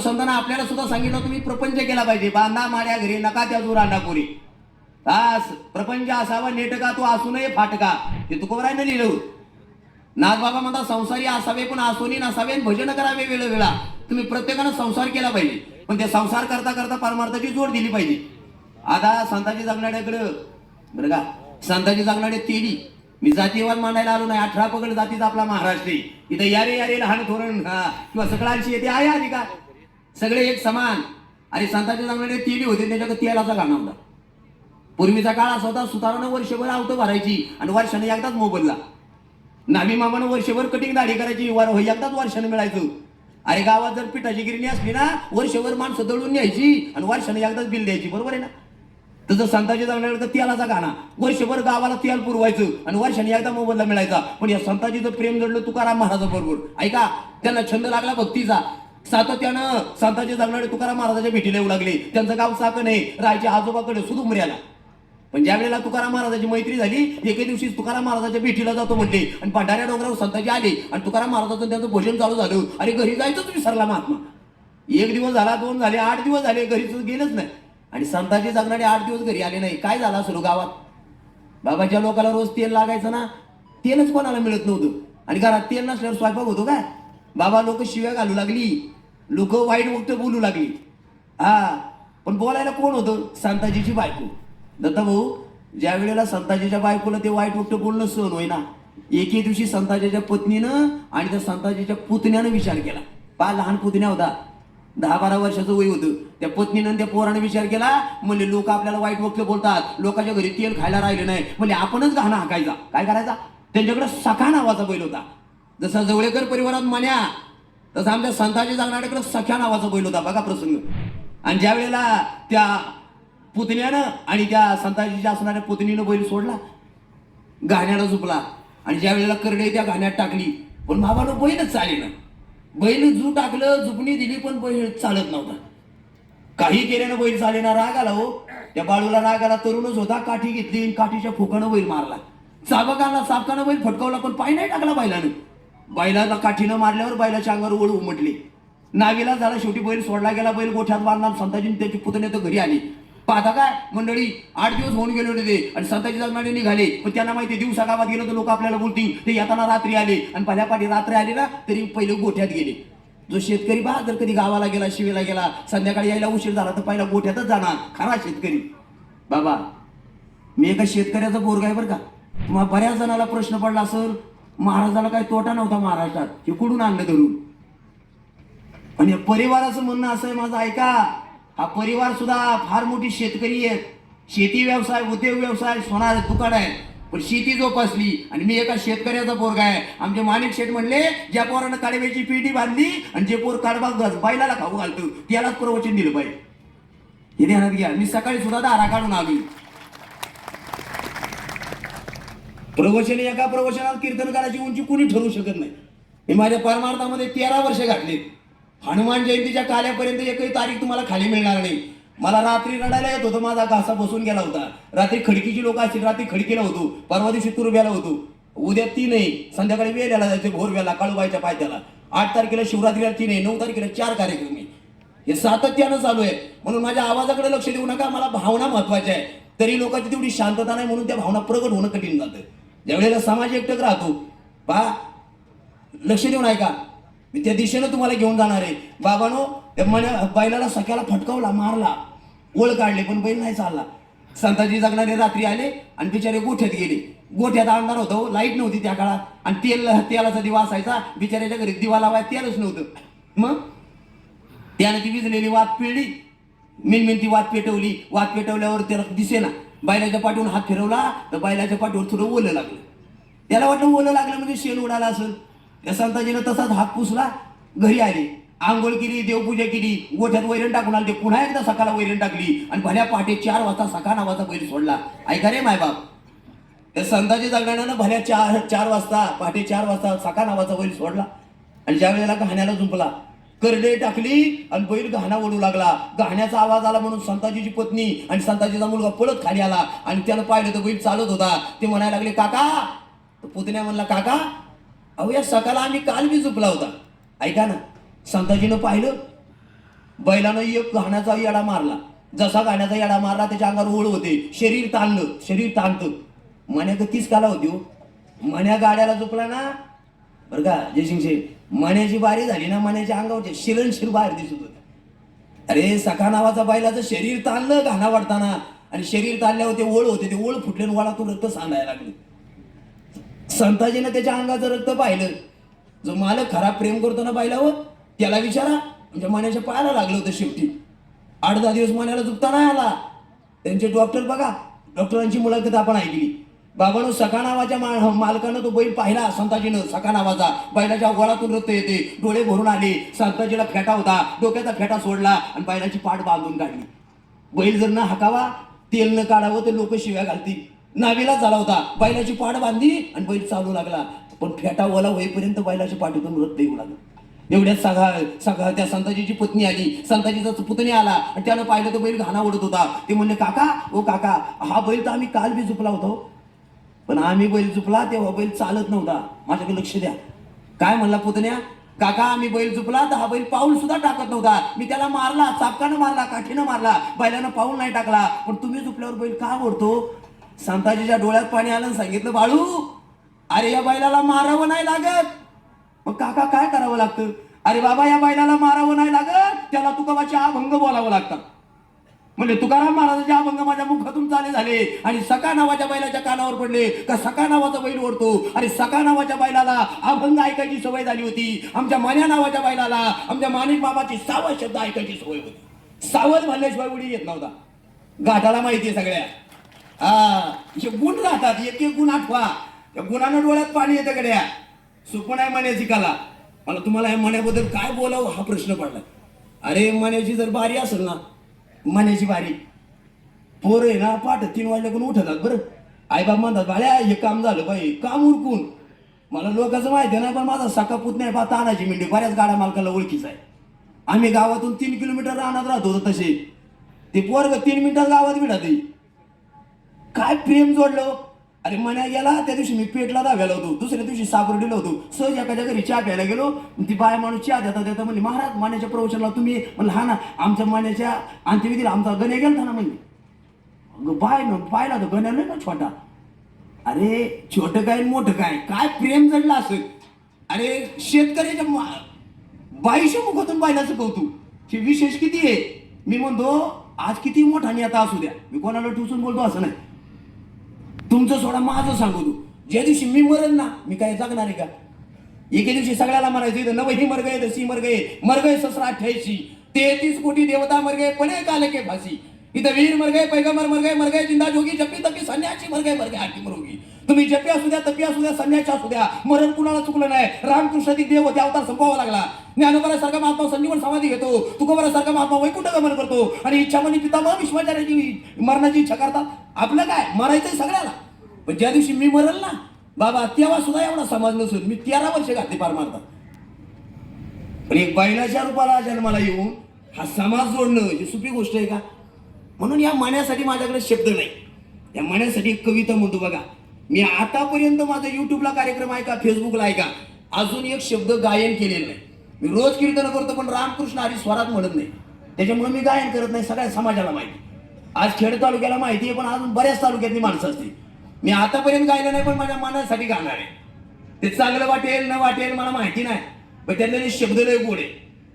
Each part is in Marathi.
संतांना आपल्याला सुद्धा सांगितलं तुम्ही प्रपंच केला पाहिजे. बांधा माड्या घरी नका त्या दूर अंडापुरी तास प्रपंच असावा नेटका तो असू नये फाटका. ते तुकोबरायनं लिहिलं नागबाबा म्हणता संसारी असावे पण आसोनी नसावे आणि भजन करावे वेळोवेळा. तुम्ही प्रत्येकानं संसार केला पाहिजे. पण ते संसार करता करता परमार्थाची जोड दिली पाहिजे. आता संताजी जगणाऱ्याकडं बरं का? संताजी जगणारे तेली. मी जातीवाद मांडायला आलो नाही. अठरा पगड जातीचा आपला महाराष्ट्र इथं यारे यारे लहान थोरण हा, किंवा सकळांशी येते. आहे अधिकार. सगळे एक समान. अरे संताच्या जगणारे तेली होते त्याच्याकडे तेलाचा गाणं होता पूर्वीचा काळ असा होता सुतारानं वर्षभर आवतं भरायची आणि वर्षाने एकदाच मोबदला. नामी मामानं वर्षभर कटिंग दाढी करायची वर हो, एकदाच वर्षानं मिळायचं. अरे गावात जर पिठाची गिरणी असली ना वर्षभर माणसं दळून न्यायची आणि वर्षाने एकदाच बिल द्यायची बरोबर आहे ना? तसं संताजी तर तेलाचा गाणा वर्षभर गावाला तेल पुरवायचं आणि वर्षाने एकदा मोबदला मिळायचा. पण या संताजीचं प्रेम जडलं तुकाराम महाराजाबरोबर. ऐका त्यांना छंद लागला भक्तीचा. सातत्यानं संताजी जगणारे तुकाराम महाराजाच्या भेटीला येऊ लागले. त्यांचं गाव साकण आहे राहायचे आजोबाकडे सुदुमऱ्याला पण ज्या वेळेला तुकाराम महाराजाची मैत्री झाली एके दिवशी तुकाराम महाराजाच्या भेटीला जातो म्हणते आणि पांढऱ्या डोंगरावर संताजी आले आणि तुकाराम महाराजाचं त्यांचं भोजन चालू झालं. अरे घरी जायचंच विसरला महात्मा. एक दिवस झाला दोन झाले आठ दिवस झाले घरी गेलंच नाही. आणि संताजी जगणारे आठ दिवस घरी आले नाही. काय झालं असलो गावात? बाबाच्या लोकाला रोज तेल लागायचं ना? तेलच कोणाला मिळत नव्हतं. आणि घरात तेल नसल्यावर स्वयंपाक होतो काय? बाबा लोक शिव्या घालू लागली. लोक वाईट वक्त बोलू लागली. हा पण बोलायला कोण होतं? संताजीची बायको. दत्ता भाऊ ज्या वेळेला संताजीच्या बायकोला ते वाईट वक्त बोलणं सहन होईना एके दिवशी संताजीच्या पत्नीनं आणि त्या संताजीच्या पुतण्यानं विचार केला. पा लहान पुतण्या होता. दहा बारा वर्षाचं वय होतं. त्या पत्नीनं त्या पोरानं विचार केला म्हणजे लोक आपल्याला वाईट वक्त बोलतात. लोकांच्या घरी तेल खायला राहिले नाही. म्हणजे आपणच घाणा हाकायचा. काय करायचा? त्यांच्याकडे सखा नावाचा बैल होता. जसा जवळेकर परिवारात मान्या तसं आमच्या संताजी जागणाऱ्याकडे सख्या नावाचा बैल होता बघा प्रसंग. आणि ज्या वेळेला त्या पुतण्यानं आणि त्या संताजीच्या असणाऱ्या पुतणीनं बैल सोडला गाण्याला झुपला. आणि ज्या वेळेला करडे त्या गाण्यात टाकली पण बाबानं बैलच चालेल बैल जू टाकलं झुपणी दिली पण बैल चालत नव्हता. काही केल्यानं बैल चालेना राग आला हो. त्या बाळूला राग आला तरुणच होता काठी घेतली काठीच्या फुकानं बैल मारला. चाबकाला चाबकानं बैल फटकावला पण पाय नाही टाकला बैलानं. बैलाला काठीनं मारल्यावर बैलाच्या अंगावर ओढ उमटली. नावीला झाला शेवटी बैल सोडला गेला बैल गोठ्यात बांधला संताजी त्याची पुतणे तर घरी आली पाहता काय? मंडळी आठ दिवस होऊन गेले होते ते आणि संताजी जगणारे निघाले. पण त्यांना माहिती दिवसा गावात गेलो तर लोक आपल्याला बोलतील ते येताना रात्री आले. आणि पहिल्या पाठी रात्री आले ना तरी पहिले गोठ्यात गेले. जो शेतकरी बा जर कधी गावाला गेला शिवेला गेला संध्याकाळी यायला उशीर झाला तर पहिला गोठ्यातच जाणार. खरा शेतकरी. बाबा मी एका शेतकऱ्याचा पोरग आहे बरं का. तुम्हाला बऱ्याच जणाला प्रश्न पडला असेल महाराजाला काही तोटा नव्हता महाराष्ट्रात हे कुठून आणलं धरून? आणि परिवाराचं म्हणणं असं आहे माझं ऐका हा परिवार सुद्धा फार मोठी शेतकरी आहेत. शेती व्यवसाय उद्योग व्यवसाय सोनार दुकान आहे पण शेती जोपासली आणि मी एका शेतकऱ्याचा पोरगा आहे. आमचे माणिक शेठ म्हणले ज्या पोरानं काडव्याची पिढी बांधली आणि जे पोर काढबा बैलाला खाऊ घालतो त्यालाच प्रवचन दिलं पाहिजे. हे ध्यानात घ्या. मी सकाळी सुद्धा दारा काढून आली. प्रवचन एका प्रवचनात कीर्तन करायची उंची कुणी ठरवू शकत नाही. मी माझ्या परमार्थामध्ये तेरा वर्ष घातली. हनुमान जयंतीच्या काल्यापर्यंत एकही तारीख तुम्हाला खाली मिळणार नाही. मला रात्री रडायला येत होतं माझा घासा बसून गेला होता. रात्री खडकीची लोक असतील रात्री खडकीला होतो. परवा दिवशी तुरब्याला होतो. उद्या तीन आहे संध्याकाळी वेल्याला जायचं भोरव्याला काळूबाईच्या पायथ्याला. आठ तारखेला शिवरात्रीला तीन आहे नऊ तारखेला चार कार्यक्रम आहे. हे सातत्यानं चालू आहे. म्हणून माझ्या आवाजाकडे लक्ष देऊ नका मला भावना महत्त्वाच्या आहे. तरी लोकांची तेवढी शांतता नाही म्हणून त्या भावना प्रगट होणं कठीण जातं. ज्यावेळेला समाज एकटक राहतो. बा लक्ष देऊन ऐका. मी त्या दिशेनं तुम्हाला घेऊन जाणार आहे. बाबानो त्या बैलाला सख्याला फटकावला मारला. ओळ काढले पण बैल नाही चालला. संताजी जगणारे रात्री आले आणि बिचारे गोठ्यात गेले. गोठ्यात आणणार होतो लाइट नव्हती त्या काळात. आणि तेल तेलाचा दिवा असायचा. बिचाऱ्याच्या घरी दिवा लावाय तेलच नव्हतं. मग? त्याने ती विजलेली वात पिळली मिनमिन ती वात पेटवली. वात पेटवल्यावर त्याला दिसेना. बैलाच्या पाठीवर हात फिरवला तर बैलाच्या पाठीवर थोडं ओलं लागलं. त्याला वाटलं ओलं लागलं म्हणजे शेण उडाला असेल. त्या संताजीनं तसाच हात पुसला घरी आले. आंघोळ केली देवपूजा केली गोठ्यात वैरण टाकून आले ते पुन्हा एकदा सकाळला वैरण टाकली आणि भल्या पहाटे चार वाजता सखा नावाचा बैल सोडला. ऐका रे मायबाप. त्या संताजी जगण्यानं भल्या चार चार वाजता पहाटे चार वाजता सखा नावाचा बैल सोडला. आणि ज्या वेळेला घाण्याला झुंपला करडे टाकली आणि बैल घाणा ओढू लागला. घाण्याचा आवाज आला म्हणून संताजीची पत्नी आणि संताजीचा मुलगा पळत खाली आला आणि त्यानं पाहिलं तर बैल चालत होता. ते म्हणायला लागले काका. तर पुतण्या म्हणला काका अहो या सकाळला आम्ही काल बी झोपला होता. ऐका ना संताजीनं पाहिलं बैलानं एक घाण्याचा येडा मारला. जसा घाण्याचा येडा मारला त्याच्या अंगावर ओळ होते. शरीर ताणलं शरीर ताणतं. मन्या तीच काला होती हो. म्हण्या गाड्याला झोपला ना बरं का? जयसिंग शेठ मण्याची बारी झाली ना मण्याच्या अंगावरचे शिरणशीर बाहेर दिसत होते. अरे सखा नावाचा बैलाचं शरीर ताणलं घाणा वाढताना. आणि शरीर ताणल्यावर ते ओळ होते ते ओळ फुटले आणि वळातून रक्त सांडायला लागले. संताजीनं त्याच्या अंगाचं रक्त पाहिलं. जो मालक खरा प्रेम करतो ना बैलावर त्याला विचारा. म्हणजे मण्याच्या पायाला लागलं होतं शेवटी. आठ दहा दिवस मण्याला झुकता नाही आला. त्यांचे डॉक्टर बघा. डॉक्टरांची मुलाखत आपण ऐकली. बाबानो सखा नावाच्या मा- मालकानं तो बैल पाहिला संताजीनं. सखा नावाचा. बैलाच्या गोळातून रक्त येते. डोळे भरून आले. संताजीला फेटा होता. डोक्याचा फेटा सोडला आणि बैलाची पाठ बांधून काढली. बैल जर न हाकावा तेल न काढावं तर लोक शिव्या घालतील. नावेला झाला होता. बैलाची पाठ बांधली आणि बैल चालू लागला. पण फेटा ओला होईपर्यंत बैलाच्या पाठीतून रक्त येऊ लागलं. एवढ्याच सगळा सगळा त्या संताजीची पत्नी आली. संताजीचा पुतणी आला आणि त्यानं पाहिलं तो बैल घाणा ओढत होता. ते म्हणले काका ओ काका हा बैल तर आम्ही काल बी झुपला होतो. पण आम्ही बैल झुपला तेव्हा बैल चालत नव्हता. माझ्याकडे लक्ष द्या. काय म्हणला पुतण्या? काका आम्ही बैल झुपला तर हा बैल पाऊल सुद्धा टाकत नव्हता. मी त्याला मारला चापकानं मारला काठीनं मारला. बैलानं पाऊल नाही टाकला. पण तुम्ही झुपल्यावर बैल का ओढतो? संताजीच्या डोळ्यात पाणी आलं सांगितलं बाळू अरे या बैलाला मारावं नाही लागत. मग काका काय करावं लागतं? अरे बाबा या बैलाला मारावं नाही लागत. त्याला तुकोबाचे अभंग बोलावं लागतं म्हणजे तुकाराम महाराजांचे अभंग माझ्या मुखातून चाले झाले. आणि सका नावाच्या बैलाच्या कानावर पडले. का सका नावाचा बैल ओढतो? आणि सका नावाच्या बैलाला अभंग ऐकायची सवय झाली होती. आमच्या मान्या नावाच्या बैलाला आमच्या माणिक बाबाची सावध शब्द ऐकायची सवय होती. सावध म्हणल्याशिवाय उडी येत नव्हता. गाठाला माहिती आहे सगळ्या. हा हे गुण राहतात. एक एक गुण आठवा. त्या गुणानं डोळ्यात पाणी येतं गड्या. सुपण आहे मण्याची कला मला तुम्हाला या मण्याबद्दल काय बोलावं हा प्रश्न पडला. अरे मण्याची जर बारी असेल ना मण्याची बारी. पोर आहे ना पाठ तीन वाजल्याकडून उठतात बरं. आईबाप म्हणतात बाळ्या हे काम झालं बाई काम उरकून. मला लोकांचं माहिती आहे ना पण माझा सका पुत नाही पा तानाची मिंडी बऱ्याच गाड्या मालकाला ओळखीचा आहे. आम्ही गावातून तीन किलोमीटर राहणार राहत होतो तसे. ते पोरग तीन मिनिटात गावात मिळत काय प्रेम जोडलं? अरे मन्या गेला त्या दिवशी मी पेटला दाव्याला होतो दुसऱ्या दिवशी सापरडीला होतो. सहज एखाद्या घरी चहा प्यायला गेलो ती बाया माणूस चहा देता देता म्हणली महाराज मान्याच्या प्रवचनाला तुम्ही म्हणलं हा ना आमच्या मान्याच्या अंत्यविधीला आमचा गण्या गेलता ना म्हणली. बाय ना पाहिला तो गण्या नाही ना छोटा. अरे छोटं काय मोठं काय? काय प्रेम जडलं असेल? अरे शेतकऱ्याच्या मा- मुखातून पाहिल्याचं कौतुक. हे विशेष किती आहे? मी म्हणतो आज किती मोठा नेता असू द्या. मी कोणाला ठुसून बोलतो असं नाही. तुमचं सोडा माझं सांगू तू. ज्या दिवशी मी मरेन ना मी काय जगणार आहे का? एके दिवशी सगळ्याला मरायचं इथं नव ही मर आहे दसी मर आहे मर आहे ससरा अठ्ठ्याऐंशी. तेहतीस कोटी देवता मरगे पण एक आले के फाशी. इथं वीर मरग आहे पैगंबर मर आहे मर आहे जिंदा जोगी जपी तपी संन्याची मर आहे मर गए मरोगी तुम्ही जपी असू द्या तपी असू द्या संन्याची असू द्या मरण कुणाला चुकलं नाही. रामकृष्णाची देव त्या अवतार संपवावा लागला. ज्ञानोबरासारखा महात्मा संजीवन समाधी घेतो. तुकोबरासारखा महात्मा वैकुंठ गमन करतो. आणि इच्छा मनी पिता पितामह विश्वाचार्याची मरणाची इच्छा करतात. आपलं काय? मरायचंय सगळ्याला. पण ज्या दिवशी मी मरल ना बाबा तेव्हा सुद्धा एवढा समाज नसून मी तेरा वर्ष घातली पार मारतात. पण एक बैलाच्या रूपाला जन्माला येऊन हा समाज जोडणं ही सुपी गोष्ट आहे का? म्हणून या माण्यासाठी माझ्याकडे शब्द नाही. या माण्यासाठी एक कविता म्हणतो बघा. मी आतापर्यंत माझा युट्यूबला कार्यक्रम आहे का फेसबुकला आहे का? अजून एक शब्द गायन केलेलं नाही. मी रोज कीर्तन करतो पण रामकृष्ण हरी स्वरात म्हणत नाही. त्याच्यामुळे मी गायन करत नाही सगळ्या समाजाला माहिती. आज खेड तालुक्याला माहिती आहे पण अजून बऱ्याच तालुक्यातली माणसं असतील. मी आतापर्यंत गायलं नाही पण माझ्या मनासाठी गाणार आहे. ते चांगलं वाटेल न वाटेल मला माहिती नाही. पण त्यांना शब्द लय पुढे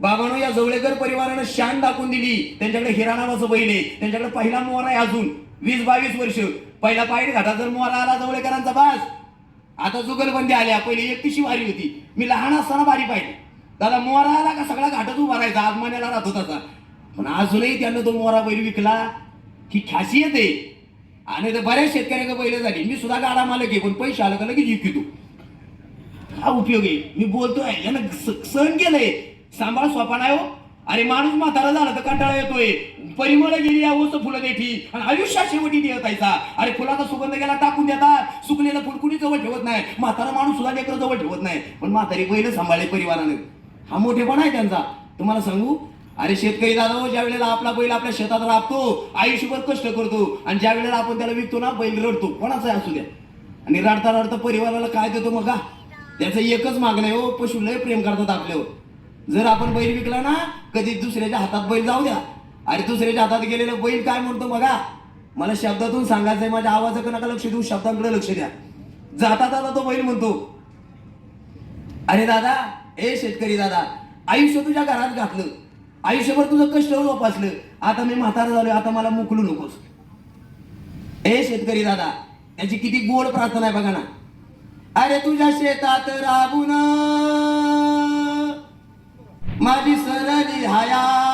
बाबांनो या जवळेकर परिवारानं शान दाखवून दिली. त्यांच्याकडे हिरा नावाचं बैल आहे. त्यांच्याकडे पहिला मोहरा आहे अजून. वीस बावीस वर्ष. पहिला पायरी घाटा जर मोहरा आला जवळेकरांचा बास. आता जुगलबंदी आल्या. पहिली एकटीशी वारी होती. मी लहान असताना वारी पाहिजे दादा मोहरा आला का? सगळा घाटात उभा राहायचा आज राहत होता पण अजूनही त्यानं तो मोहरा बैल विकला. ही खासियत आहे आणि तर बऱ्याच शेतकऱ्याकडे पहिले झाली. मी सुद्धा गाडा मालक आहे पण पैसे आलं का लगेच विकतो. हा उपयोग आहे? मी बोलतोय यानं स- सहन केलंय. सांभाळ सोपा नाही हो. अरे माणूस म्हातारा झाला तर कंटाळा येतोय. परिमळ गेली या वस्तू फुलं देठी. आणि आयुष्या शेवटी देतायचा अरे फुलाचा सुगंध गेला टाकून देतात. सुकलेलं फुल कुणी जवळ ठेवत नाही. म्हातारा माणूस सुद्धा लेकर जवळ ठेवत नाही. पण म्हातारी पहिलं सांभाळले परिवारानं. हा मोठेपणा आहे त्यांचा. तुम्हाला सांगू अरे शेतकरी दादा हो, ज्या वेळेला आपला बैल आपल्या शेतात राबतो आयुष्यभर कष्ट करतो आणि ज्या वेळेला आपण त्याला विकतो ना बैल रडतो. कोणाचा असू द्या. आणि रडता रडता परिवाराला काय देतो मग का त्याचं एकच मागणं आहे हो पशु लय प्रेम करतात आपल्यावर. जर आपण बैल विकला ना कधी दुसऱ्याच्या हातात बैल जाऊ द्या. अरे दुसऱ्याच्या हातात गेलेलं बैल काय म्हणतो बघा मला शब्दातून सांगायचंय माझ्या आवाजाकडे नका लक्ष देऊ शब्दांकडे लक्ष द्या. जाता जाता तो बैल म्हणतो अरे दादा ए शेतकरी दादा आयुष्य तुझ्या घरात घातलं. आयुष्यभर तुझं कष्ट जोपासलं आता मी म्हातारा झालोय आता मला मुकलू नकोस. हे शेतकरी दादा त्याची किती गोड प्रार्थना आहे बघा ना. अरे तुझ्या शेतात राबून माझी सरली हाया.